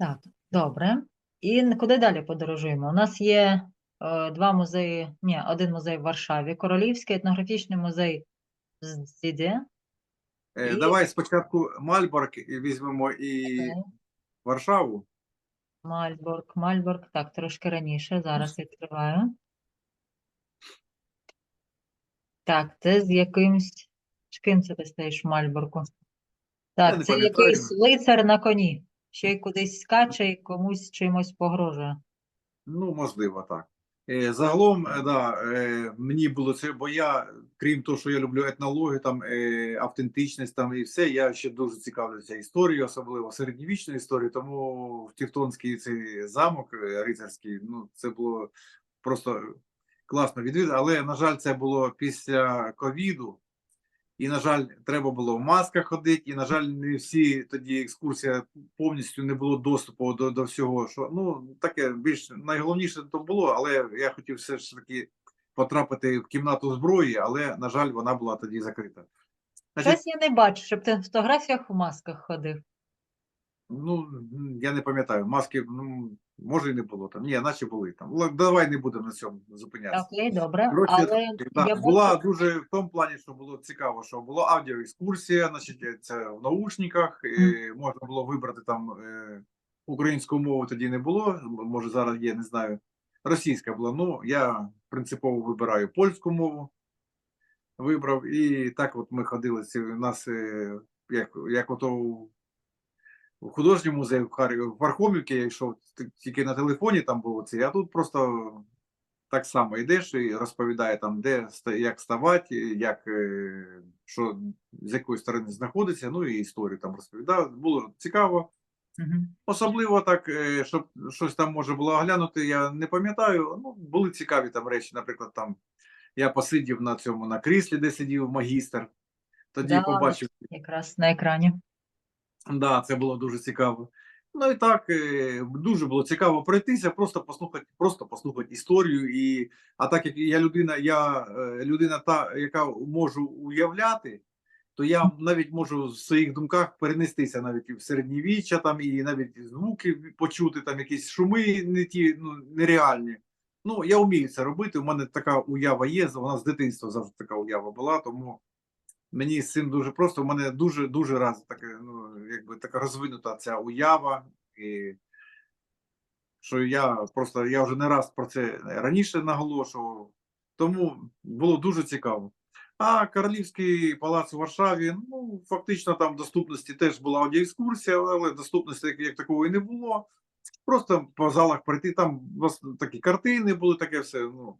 Так, добре. І куди далі подорожуємо? У нас є е, два музеї, ні, один музей в Варшаві, Королівський етнографічний музей в Здзіді. Е, І- Давай спочатку Мальборг візьмемо і Окей. Варшаву. Мальборг, Мальборг, так, трошки раніше, зараз відкриваю. Так, це з якимсь. З ким це ти стоїш в Мальборгу? Так, не це пам'ятаю. якийсь лицар на коні. Ще й кудись скаче і комусь чимось погрожує. Ну, можливо, так. Е, Загалом, е, да, е, мені було це, бо я, крім того, що я люблю етнологію, там е, автентичність там і все, я ще дуже цікавлюся історією, особливо середньовічною історією. Тому в Тевтонський цей замок рицарський, ну це було просто класно відвідати. Але на жаль, це було після ковіду. І, на жаль, треба було в масках ходити, і, на жаль, не всі тоді екскурсія повністю не було доступу до, до всього. Що ну таке більш найголовніше то було, але я хотів все ж таки потрапити в кімнату зброї, але на жаль, вона була тоді закрита. Значить, я не бачу, щоб ти в фотографіях у масках ходив. Ну я не пам'ятаю, маски ну може і не було там. Ні, наче були там. Давай не будемо на цьому зупинятися. Окей, добре. Коротше, Але Да, я була бачу, дуже в тому плані, що було цікаво, що була аудіоекскурсія, значить, це в наушниках, і можна було вибрати там е, українську мову тоді не було. Може зараз є, не знаю. Російська була. Ну я принципово вибираю польську мову. Вибрав, і так от ми ходили. ці- У нас е, як, як ото у- у художньому музеї в Харкові, в Пархомівці я йшов тільки на телефоні, там було це, а тут просто так само йдеш і розповідає там, де як ставати, як е, що з якої сторони знаходиться. Ну і історію там розповідав. Було цікаво. Мгм. Особливо так, е, щоб щось там може було оглянути, я не пам'ятаю. Ну, були цікаві там речі. Наприклад, там я посидів на цьому на кріслі, де сидів магістр. Тоді Да, побачив якраз на екрані. Да, це було дуже цікаво. Ну і так е, дуже було цікаво пройтися, просто послухати, просто послухати історію. І а так як я людина, я е, людина, та яка можу уявляти, то я навіть можу в своїх думках перенестися навіть і в середньовіччя, там і навіть звуки почути, там якісь шуми не ті, ну нереальні. Ну я вмію це робити. У мене така уява є. Вона з дитинства завжди така уява була, тому мені з цим дуже просто. У мене дуже дуже раз таке, ну якби така розвинута ця уява, і що я просто я вже не раз про це раніше наголошував, тому було дуже цікаво. А Королівський палац у Варшаві, ну фактично там доступності теж була аудіоекскурсія, але доступності як, як такої не було. Просто по залах прийти, там такі картини були, таке все. Ну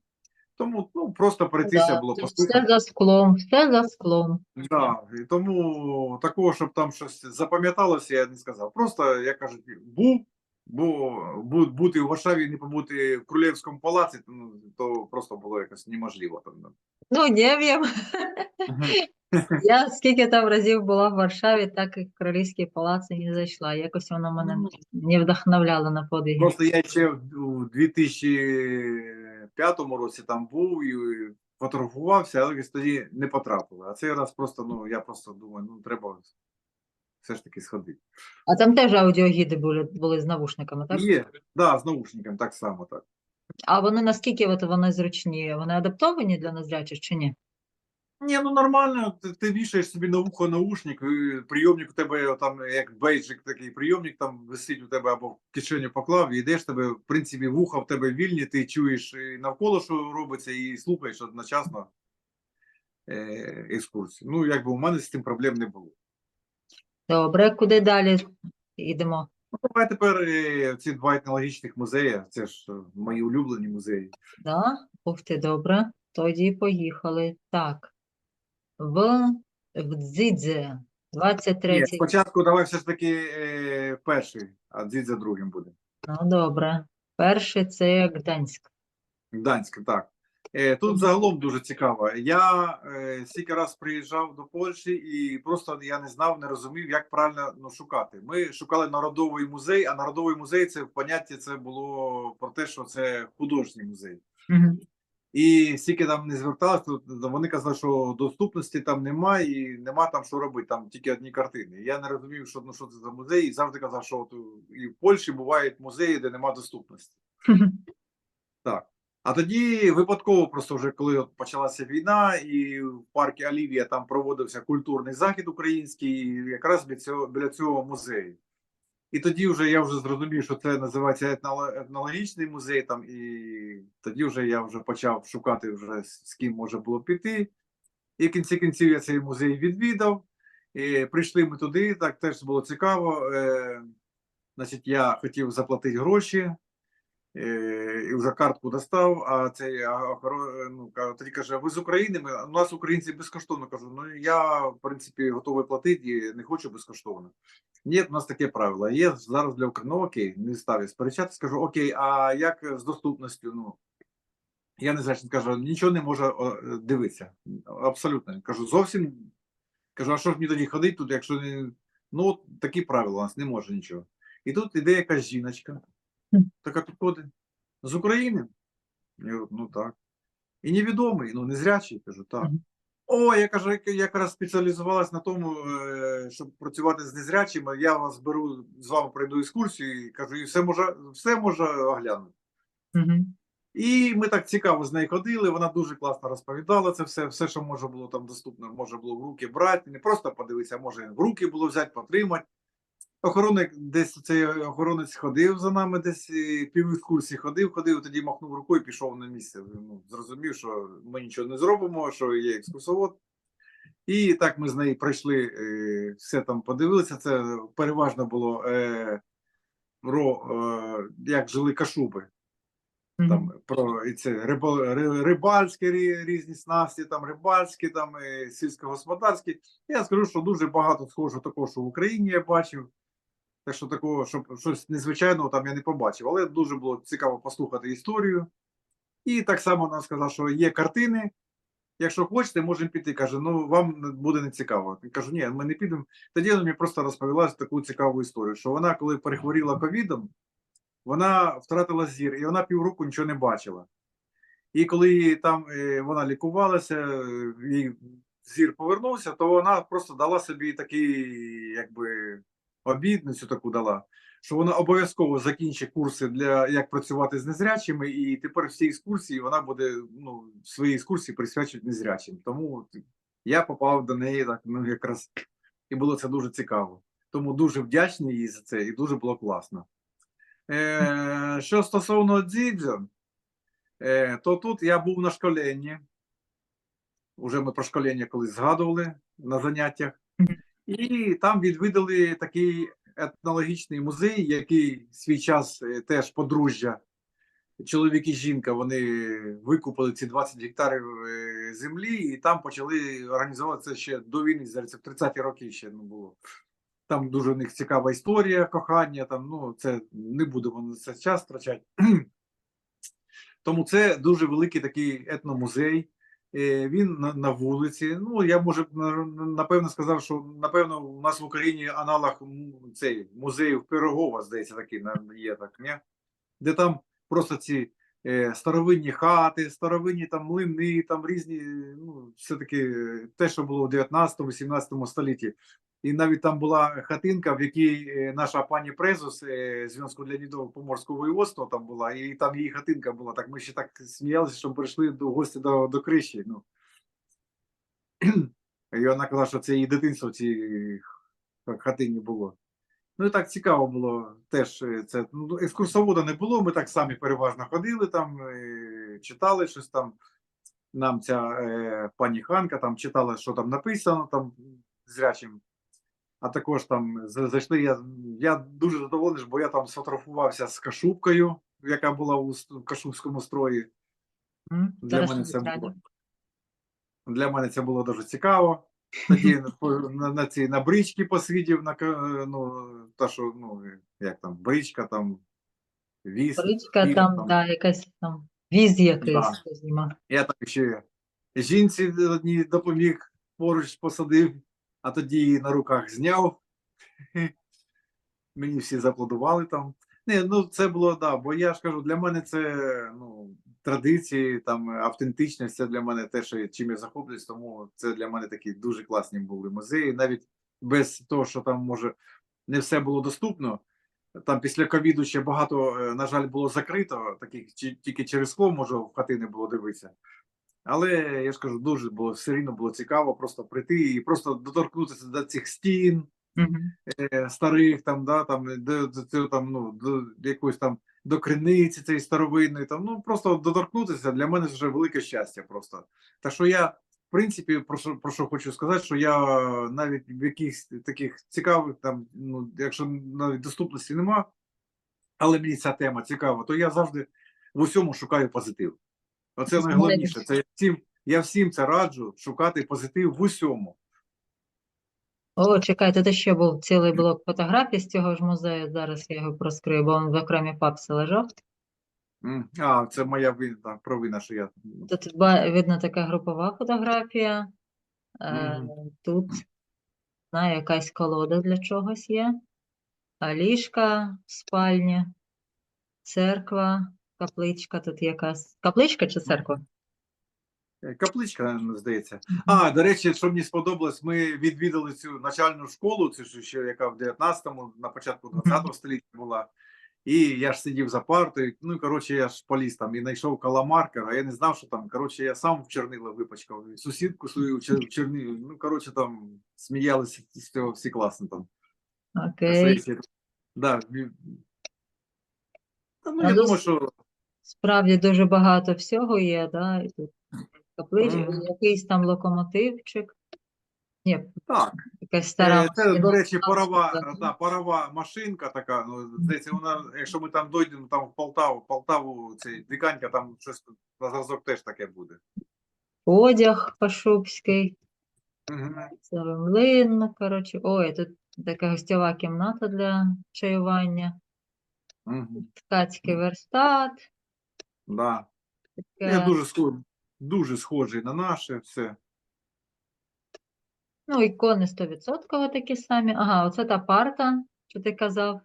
тому ну просто притися да, було по Все за склом, все за склом. Да, і тому такого, щоб там щось запам'яталося, я не сказав. Просто як кажуть, був, бо бути в Варшаві, не побути в Крулєвському палаці, то, ну, то просто було якось неможливо там. Ну не в'єм. Я скільки там разів була в Варшаві, так і в королівський палац не зайшла. Якось воно мене ну. не вдохновляло на подвиги. Просто я ще в 2000 п'ятому році там був і фотографувався, але тоді не потрапили. А цей раз просто ну я просто думаю, ну треба все ж таки сходити. А там теж аудіогіди були були з навушниками, так? Є, так, да, з наушниками, так само так. А вони наскільки от вони зручні? Вони адаптовані для незрячих чи ні? Ні, ну нормально. Ти, ти вішаєш собі на вухо наушник, прийомник у тебе там як бейджик, такий прийомник там висить у тебе або в кишеню поклав, і йдеш тебе, в принципі, вуха в тебе вільні, ти чуєш і навколо, що робиться, і слухаєш одночасно е, екскурсію. Ну, якби у мене з цим проблем не було. Добре, куди далі йдемо? Ну, давай тепер е, ці два етнологічних музеї, це ж е, мої улюблені музеї. Да? Ух ти, добре. Тоді поїхали. Так. В, в Дзидзе, 23 Ні, спочатку давай все ж таки е, перший, а дзідзя другим буде. Ну, добре. Перший це Гданськ. Гданськ, так. Е, Тут загалом дуже цікаво. Я е, стільки раз приїжджав до Польщі і просто я не знав, не розумів, як правильно ну, шукати. Ми шукали народовий музей, а народовий музей це в понятті це було про те, що це художній музей. Мгм. І скільки там не зверталися, то вони казали, що доступності там немає і нема там що робити, там тільки одні картини. Я не розумів, що, ну, що це за музей, і завжди казав, що от і в Польщі бувають музеї, де нема доступності. Так. А тоді випадково, просто вже коли от почалася війна, і в парку Олівія там проводився культурний захід український, і якраз біля цього, біля цього музею. І тоді вже я вже зрозумів, що це називається етнологічний музей. Там, і тоді вже я вже почав шукати, вже з ким може було піти. І в кінці кінців я цей музей відвідав. І прийшли ми туди, так теж було цікаво. Е, значить, я хотів заплатити гроші. Е, і вже картку достав, а цей ну, тоді каже, ви з України? Ми, у нас українці безкоштовно. Кажу, ну я, в принципі, готовий платити і не хочу безкоштовно. Ні, у нас таке правило. Є зараз для України, ну окей, не став я сперечати, скажу, окей, а як з доступністю? Ну, я не знаю, він нічого не може дивитися. Абсолютно. Кажу, зовсім. Кажу, а що ж мені тоді ходити тут, якщо не. Ну, такі правила, у нас не може нічого. І тут іде якась жіночка. Така підходить. З України? Я говорю, ну так. І невідомий, ну незрячий, кажу, так. О, я кажу, я якраз спеціалізувалась на тому, е, щоб працювати з незрячими. Я вас беру, з вами пройду екскурсію і кажу, і все може, все може оглянути. І ми так цікаво з нею ходили. Вона дуже класно розповідала це все, все, що може було там доступно, може було в руки брати, не просто подивитися, а може в руки було взяти, потримати. Охоронник десь цей охоронець ходив за нами, десь е, пів екскурсії ходив, ходив, тоді махнув рукою, пішов на місце. Ну, зрозумів, що ми нічого не зробимо, що є екскурсовод. І так ми з нею пройшли, е, все там подивилися. Це переважно було е, про е, як жили кашуби там про і це рибо, ри- рибальські рі- різні снасті, там рибальські, там сільськогосподарські. Я скажу, що дуже багато схожого такого, що в Україні я бачив. Так що такого, щоб щось незвичайного там я не побачив. Але дуже було цікаво послухати історію. І так само вона сказала, що є картини. Якщо хочете, можемо піти. Каже, ну вам буде не цікаво. Я кажу, ні, ми не підемо. Тоді вона мені просто розповіла таку цікаву історію, що вона, коли перехворіла ковідом, вона втратила зір, і вона півроку нічого не бачила. І коли там е, вона лікувалася, е, їй зір повернувся, то вона просто дала собі такий, якби, обідницю таку дала, що вона обов'язково закінчить курси для як працювати з незрячими, і тепер всі екскурсії вона буде ну, свої екскурсії присвячувати незрячим. Тому я попав до неї так, ну якраз і було це дуже цікаво. Тому дуже вдячний їй за це, і дуже було класно. Е, що стосовно дзідзьо, е, то тут я був на школенні. Уже ми про школення колись згадували на заняттях. І там відвідали такий етнологічний музей, який свій час е, теж подружжя. Чоловік і жінка вони викупили ці 20 гектарів е, землі, і там почали організовувати ще до війни, здається, в 30-ті роки ще не було. Там дуже у них цікава історія кохання. Там ну це не будемо на це час втрачати. Тому це дуже великий такий етномузей. Е, Він на, вулиці. Ну я може напевно сказав, що напевно у нас в Україні аналог цей музею Пирогова, здається, такий є так, ні? де там просто ці е, старовинні хати, старовинні там млини, там різні, ну, все-таки е, те, що було в 19-18 столітті. І навіть там була хатинка, в якій е, наша пані Презус е, Зв'язку для Нідового Поморського воєводства там була, і там її хатинка була. Так ми ще так сміялися, що прийшли до гості до, до криші. Ну. І вона казала, що це її дитинство в цій хатині було. Ну і так цікаво було теж. е, Це ну, екскурсовода не було. Ми так самі переважно ходили там, е, читали щось там. Нам ця е, пані Ханка там читала, що там написано там зрячим. А також там зайшли. Я, я дуже задоволений, бо я там сфотографувався з Кашубкою, яка була у Кашубському строї. М, Для мене це було. Для мене це було дуже цікаво. Тоді на, на, на ці на брички посидів, на ну, та що, ну, як там, бричка, там, віз. Бричка віз, там, да, якась там віз якийсь, Да. Я так ще жінці одній допоміг, поруч посадив, а тоді її на руках зняв. Мені всі зааплодували там. Не, ну це було, да, бо я ж кажу, для мене це ну, традиції, там автентичність це для мене те, що чим я захоплююсь, тому це для мене такі дуже класні були музеї. Навіть без того, що там може не все було доступно. Там після ковіду ще багато, е, на жаль, було закрито, таких тільки через скло може в хати не було дивитися. Але я ж кажу, дуже було все рівно було цікаво просто прийти і просто доторкнутися до цих стін, Мгм. е, старих там, да, там до, до, цього, там, ну, до якоїсь там до криниці цієї старовинної, там, ну просто доторкнутися для мене вже велике щастя просто. Так що я, в принципі, про що, про що хочу сказати, що я навіть в якихось таких цікавих, там, ну, якщо навіть доступності нема, але мені ця тема цікава, то я завжди в усьому шукаю позитив. Оце найголовніше. Це я всім, я всім це раджу шукати позитив в усьому. О, чекайте, це ще був цілий блок фотографій з цього ж музею. Зараз я його проскрию, бо він в окремій папці лежав. М, А, це моя вина, провина, що я. Тут ба- видно така групова фотографія. Е, Тут, знаю, якась колода для чогось є. А ліжка в спальні, церква, капличка тут якась. Капличка чи церква? Е, Капличка, здається. А, до речі, що мені сподобалось, ми відвідали цю начальну школу, ж ще яка в 19-му, на початку 20-го століття була. І я ж сидів за партою. Ну, коротше, я ж поліз там і знайшов каламаркер, а я не знав, що там. Коротше, я сам в чорнила випачкав. і Сусідку свою в чер- в чорнилі. Ну, коротше, там сміялися з цього всі класно там. Окей. Це- це- Да, ну, я думаю, що Справді дуже багато всього є, да? І тут капличка, якийсь там локомотивчик. Ні, так. якась стара Е, Це, до речі, парова, да, парова машинка така. Ну, здається, вона, якщо ми там дойдемо там в Полтаву, Полтаву, цей диканька, там щось на зразок теж таке буде. Одяг пашубський. Це млин, коротше. Ой, тут така гостьова кімната для чаювання. Мгм. Ткацький верстат. Да. таке, Я дуже схожий, дуже схожий на наше все. Ну, ікони 100% такі самі. Ага, оце та парта, що ти казав.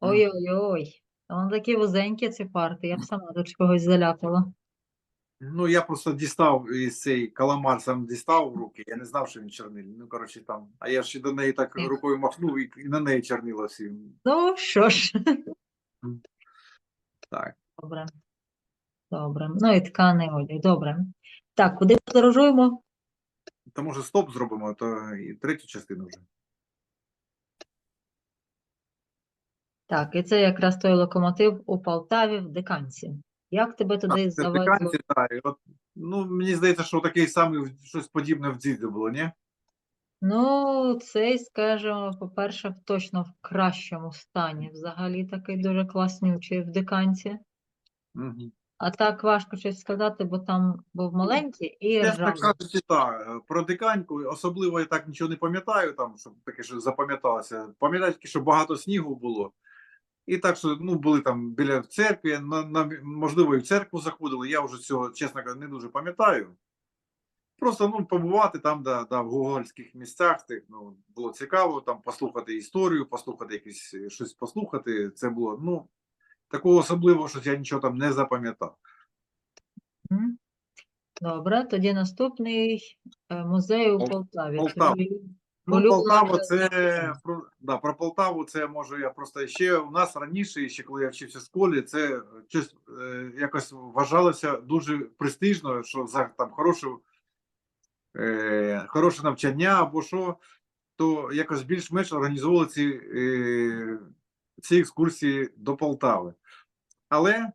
Ой-ой-ой. Вони такі вузенькі, ці парти. Я б сама тут когось заляпала. Ну, я просто дістав із цей каламар сам дістав в руки. Я не знав, що він чорнильний. Ну, коротше, там. А я ще до неї так рукою махнув і, на неї чорнило всі. Ну, що ж. Так. Добре. Добре. Ну і тканий одяг. Добре. Так, куди подорожуємо? Та може стоп зробимо, то і третю частину вже. Так, і це якраз той локомотив у Полтаві в Диканці. Як тебе туди це завезло? диканці, так. і От, ну, мені здається, що такий самий щось подібне в Дзідзі було, ні? Ну, цей, скажімо, по-перше, точно в кращому стані. Взагалі такий дуже класнючий в Диканці. Угу. А так важко щось сказати, бо там був маленький і Чесно ржавий. кажучи, так, про диканьку особливо я так нічого не пам'ятаю, там, щоб таке, що запам'яталося. Пам'ятаю тільки, що багато снігу було. І так, що ну, були там біля в церкві, на, на, можливо, і в церкву заходили. Я вже цього, чесно кажучи, не дуже пам'ятаю. Просто ну, побувати там, да, да, в гугольських місцях, тих, ну, було цікаво там послухати історію, послухати якісь щось послухати. Це було, ну, такого особливого, що я нічого там не запам'ятав. Добре, тоді наступний е, музей у Пол- Полтаві. Полтава. Тобі Ну, Полтава, це про, да, про Полтаву, це може я просто ще у нас раніше, ще коли я вчився в школі, це щось е, якось вважалося дуже престижно, що за там хороше, е, хороше навчання або що, то якось більш-менш організовували ці, е, ці екскурсії до Полтави. Але,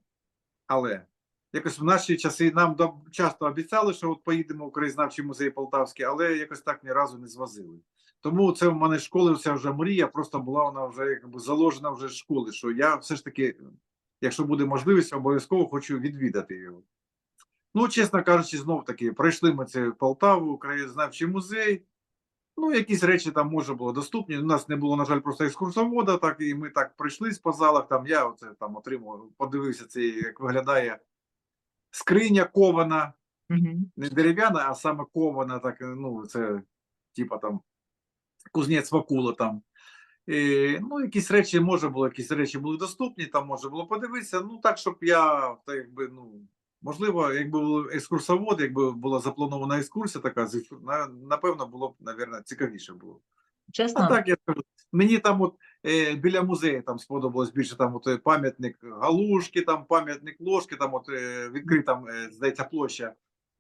але якось в наші часи нам часто обіцяли, що от поїдемо в краєзнавчий музей Полтавський, але якось так ні разу не звозили. Тому це в мене школи вся вже мрія, просто була вона вже якби заложена вже з школи, що я все ж таки, якщо буде можливість, обов'язково хочу відвідати його. Ну, чесно кажучи, знов таки, пройшли ми це в Полтаву, краєзнавчий музей. Ну, якісь речі там може було доступні. У нас не було, на жаль, просто екскурсовода, так і ми так прийшлись по залах. Там я оце там отримав, подивився це, як виглядає скриня кована, Мгм. не дерев'яна, а саме кована, так, ну, це типа там кузнець Вакула там. І, ну, якісь речі, може було, якісь речі були доступні, там можна було подивитися. Ну, так, щоб я так, якби, ну, Можливо, якби був екскурсовод, якби була запланована екскурсія така, напевно, було б, напевно, цікавіше було. Чесно? А так, я скажу, мені там от е, біля музею там сподобалось більше там от е, пам'ятник Галушки, там пам'ятник Ложки, там от е, відкрита, е, здається, площа,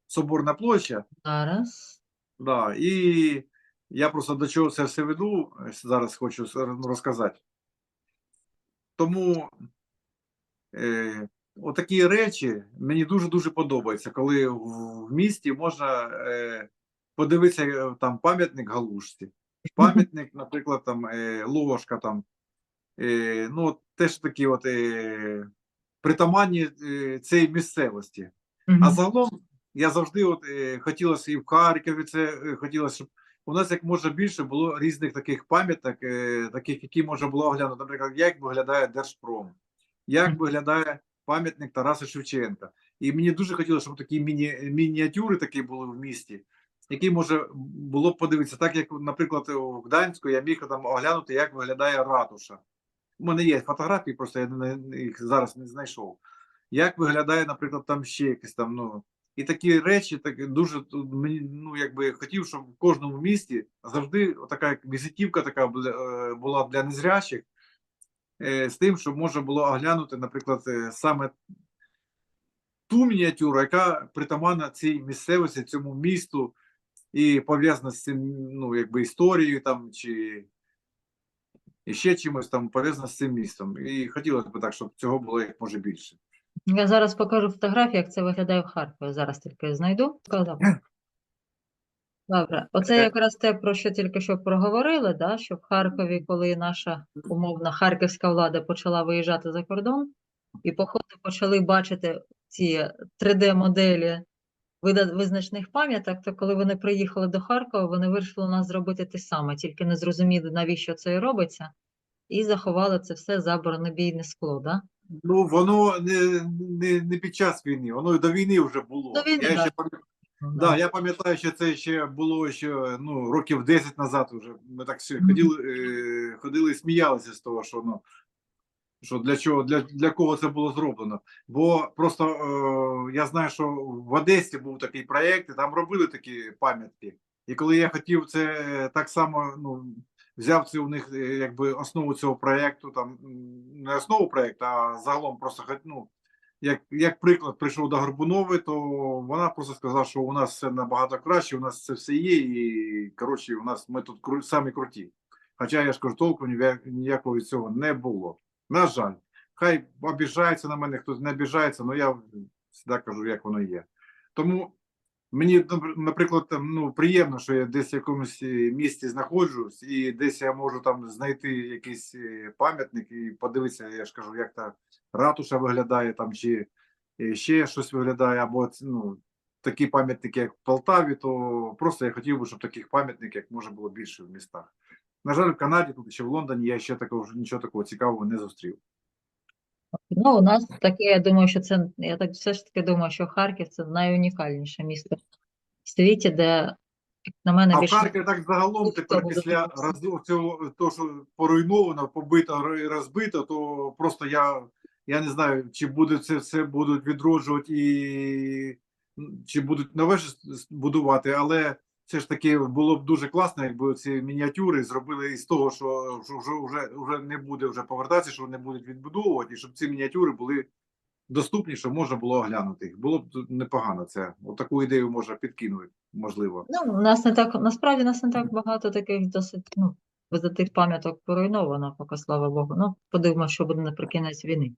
Соборна площа. зараз. Да, і я просто до чого це все веду, зараз хочу розказати. Тому е, отакі речі мені дуже-дуже подобаються, коли в, місті можна е, подивитися е, там пам'ятник Галушці, пам'ятник, наприклад, там е, ложка там. Е, ну, теж такі от е, притаманні е, цієї місцевості. А загалом я завжди от, е, хотілося і в Харкові це е, хотілося, щоб у нас як можна більше було різних таких пам'яток, е, таких, які можна було оглянути. Наприклад, як виглядає Держпром, як виглядає пам'ятник Тараса Шевченка. І мені дуже хотілося, щоб такі міні, мініатюри такі були в місті, які може було б подивитися, так як, наприклад, у Гданську я міг там оглянути, як виглядає ратуша. У мене є фотографії, просто я їх зараз не знайшов. Як виглядає, наприклад, там ще якесь там, ну. І такі речі, так дуже мені ну якби хотів, щоб в кожному місті завжди така візитівка така була, е, для незрячих, з тим, щоб можна було оглянути, наприклад, е, саме ту мініатюру, яка притаманна цій місцевості, цьому місту, і пов'язана з цим, ну якби історією там чи ще чимось там пов'язана з цим містом. І хотілося б так, щоб цього було як може більше. Я зараз покажу фотографію, як це виглядає в Харкові. Зараз тільки знайду. Сказав. Добре, оце Е. якраз те, про що тільки що проговорили, да, що в Харкові, коли наша умовна харківська влада почала виїжджати за кордон, і походу почали бачити ці 3D-моделі вида- визначних пам'яток, то коли вони приїхали до Харкова, вони вирішили у нас зробити те саме, тільки не зрозуміли, навіщо це і робиться, і заховали це все за бронебійне скло. Да? Ну, воно не, не, не під час війни, воно і до війни вже було. До війни, я, ще, пам'ят- да, я пам'ятаю, що це ще було ще ну, років 10 назад вже. Ми так Мгм. ходили, е, ходили і сміялися з того, що ну. Що для чого для, для кого це було зроблено? Бо просто е, я знаю, що в Одесі був такий проєкт, і там робили такі пам'ятки. І коли я хотів це так само, ну взяв це у них е, якби основу цього проєкту, там не основу проєкту, а загалом просто ну, як, як приклад прийшов до Горбунови, то вона просто сказала, що у нас все набагато краще, у нас це все є, і коротше, у нас ми тут кру- самі круті. Хоча я ж кажу, толку ніякого від цього не було. На жаль, хай обіжається на мене, хтось не обіжається, але я завжди кажу, як воно є. Тому мені, напр- наприклад, там, ну, приємно, що я десь в якомусь е, місті знаходжусь, і десь я можу там знайти якийсь е, пам'ятник і подивитися, я ж кажу, як та ратуша виглядає там, чи е, ще щось виглядає, або ну, такі пам'ятники, як в Полтаві, то просто я хотів би, щоб таких пам'ятників як може було більше в містах. На жаль, в Канаді тут чи в Лондоні я ще такого нічого такого цікавого не зустрів. Ну, у нас таке, я думаю, що це, я так все ж таки думаю, що Харків це найунікальніше місто в світі, де, на мене, А в більше Харкові так загалом тепер після роз- цього, то, що поруйновано, побито і розбито, то просто я, я не знаю, чи буде це все будуть відроджувати і чи будуть нове будувати, але все ж таки було б дуже класно, якби ці мініатюри зробили із того, що, що вже, вже, вже не буде вже повертатися, що не будуть відбудовувати, і щоб ці мініатюри були доступні, щоб можна було оглянути їх. Було б непогано це. Отаку ідею можна підкинути, можливо. Ну, у нас не так, насправді нас не так багато таких досить, ну, визитих пам'яток поруйновано, поки слава Богу. Ну, подивимося, що буде наприкінець війни.